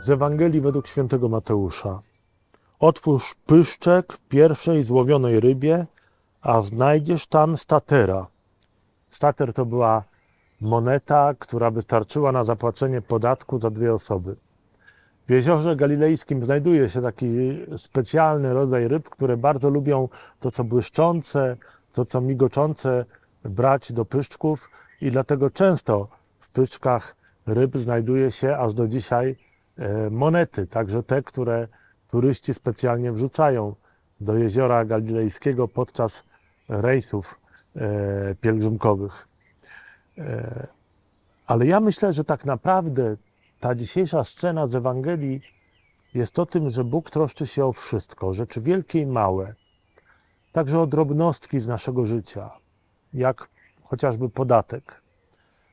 z Ewangelii według świętego Mateusza. Otwórz pyszczek pierwszej złowionej rybie, a znajdziesz tam statera. Stater to była moneta, która wystarczyła na zapłacenie podatku za dwie osoby. W jeziorze galilejskim znajduje się taki specjalny rodzaj ryb, które bardzo lubią to, co błyszczące, to, co migoczące, brać do pyszczków i dlatego często w pyszczkach ryb znajduje się aż do dzisiaj monety, także te, które turyści specjalnie wrzucają do jeziora galilejskiego podczas rejsów e, pielgrzymkowych. E, Ale ja myślę, że tak naprawdę ta dzisiejsza scena z Ewangelii jest o tym, że Bóg troszczy się o wszystko, rzeczy wielkie i małe, także o drobnostki z naszego życia, jak chociażby podatek.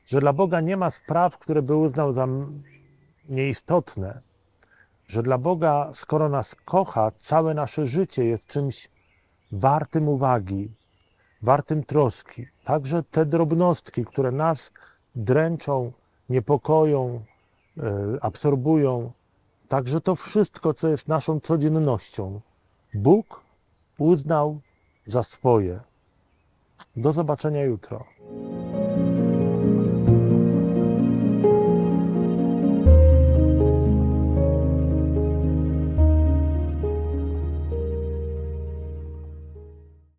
Że dla Boga nie ma spraw, które by uznał za nieistotne, że dla Boga, skoro nas kocha, całe nasze życie jest czymś wartym uwagi, wartym troski. Także te drobnostki, które nas dręczą, niepokoją, e, absorbują, także to wszystko, co jest naszą codziennością, Bóg uznał za swoje. Do zobaczenia jutro.